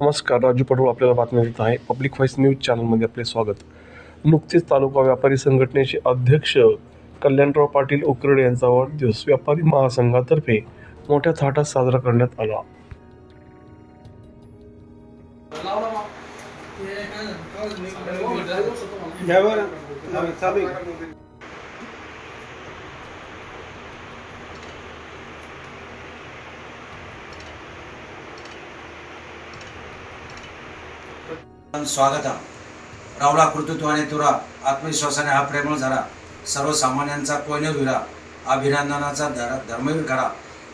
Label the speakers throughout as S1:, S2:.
S1: नमस्कार राजू पडवळ आपल्याला बातम्या देत आहे. पब्लिक व्हॉइस न्यूज चॅनलमध्ये आपले स्वागत. नुकतेच तालुका व्यापारी संघटनेचे अध्यक्ष कल्याणराव पाटील उकरडे यांचा वाढदिवस व्यापारी महासंघातर्फे मोठ्या थाटात साजरा करण्यात आला.
S2: स्वागत रावला कर्तृत्वाने तुरा आत्मविश्वासाने हा प्रेमळ झाला. सर्वसामान्यांचा कोयनवीरा अभिनंदनाचा धर धर्मवीर खरा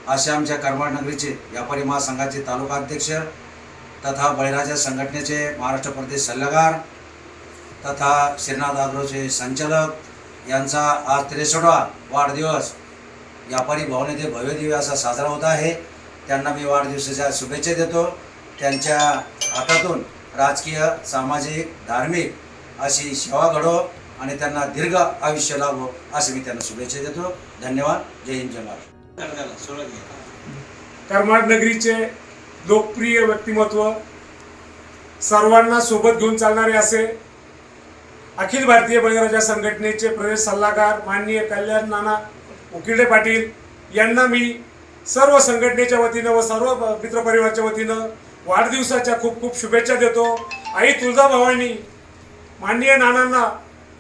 S2: असे आमच्या करमाड नगरीचे व्यापारी महासंघाचे तालुका अध्यक्ष तथा बळीराजा संघटनेचे महाराष्ट्र प्रदेश सल्लागार तथा श्रीनाथ आग्रोचे संचालक यांचा आज त्रेसोडा वाढदिवस. व्यापारी भवन येथे भव्यदिव्य असा साजरा होत आहे. त्यांना मी वाढदिवसाच्या शुभेच्छा देतो. त्यांच्या हातातून राजकीय सामाजिक धार्मिक अशी सेवा घडो आणि त्यांना दीर्घ आयुष्य लाभो असे मी त्यांना शुभेच्छा देतो. धन्यवाद. जय हिंद जय महाराष्ट्र.
S3: करमाड नगरीचे लोकप्रिय व्यक्तिमत्व सर्वांना सोबत घेऊन चालणारे असे अखिल भारतीय बळीराजा संघटनेचे प्रदेश सल्लागार माननीय कल्याण नाना उकिरडे पाटील यांना मी सर्व संघटनेच्या वतीनं व सर्व मित्रपरिवारच्या वतीनं वाढदिवसाच्या खूप खूप शुभेच्छा देतो. आई तुळजाभवानी माननीय नानांना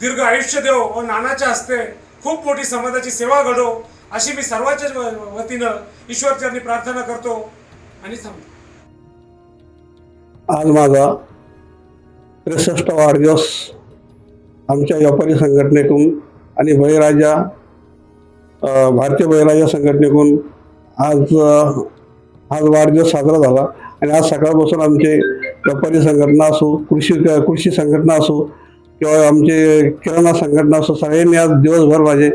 S3: दीर्घ आयुष्य देव व नानाच्या हस्ते खूप मोठी समाजाची सेवा घडो अशी मी सर्वांच्या वतीनं ईश्वरचरणी प्रार्थना करतो आणि थांबतो
S4: आज माझा त्रेसष्ट वाढदिवस आमच्या व्यापारी संघटनेतून आणि बळीराजा भारतीय बळीराजा संघटनेकडून आज आज वाढदिवस साजरा झाला. आणि आज सकाळपासून आमचे व्यापारी संघटना असो कृषी कृषी संघटना असो किंवा आमचे किराणा संघटना असो सगळ्यांनी आज दिवसभर माझे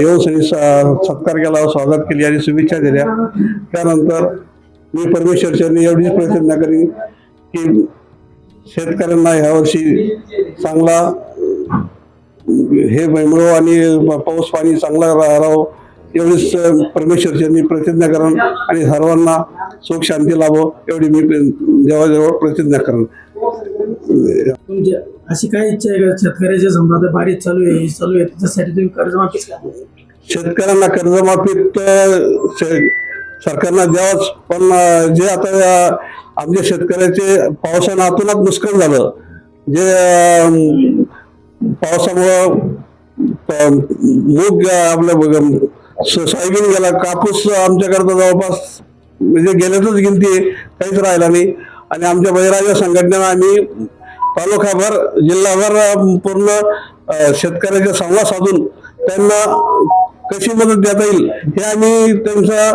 S4: येऊन सत्कार केला स्वागत केली आणि शुभेच्छा दिल्या. त्यानंतर मी परमेश्वरचरणी एवढीच प्रयत्न करीन की शेतकऱ्यांना ह्यावर्षी चांगला हे मिळो आणि पाऊस पाणी चांगला रा- एवढीच परमेश्वरचरणी प्रतिज्ञा करण आणि सर्वांना सुख शांती लाभो एवढी मी देवाजवळ प्रतिज्ञा करण
S5: अशी काय इच्छा आहे का? शेतकऱ्याच्या समजा बारीक चालू आहे चालू आहे त्याच्यासाठी तुम्ही कर्जमाफीच
S4: शेतकऱ्यांना कर्जमाफीत सरकारनं द्यावंच पण जे आता आमच्या शेतकऱ्याचे पावसानं अतोनात नुकसान झालं. जे पावसामुळं मूग अ, आपलं बघ- स- सोयाबीन गेला कापूस आमच्याकडं जवळपास म्हणजे गेल्यातच गिनती आहे, काहीच राहिला नाही. आणि आमच्या बळीराजा संघटनेनं आम्ही तालुकाभर जिल्हाभर पूर्ण शेतकऱ्याचे संवाद साधून त्यांना कशी मदत देता येईल हे आम्ही त्यांचा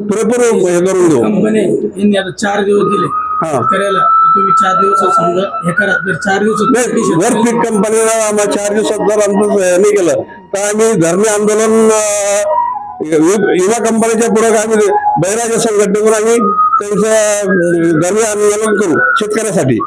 S4: पुरेपूर हे करून
S5: कंपनी यांनी आता चार दिवस दिले
S4: हा.
S5: शेतकऱ्याला. तुम्ही चार दिवस समजा हे करा तर चार दिवस
S4: पीक कंपनीला आम्हाला चार दिवसात जर आमचं हे नाही केलं तर आम्ही धरणे आंदोलन वि- विमा कंपनीच्या पुढे आम्ही बहिराजा संघटनेवर आम्ही त्यांचं धरणे आंदोलन करू शेतकऱ्यासाठी.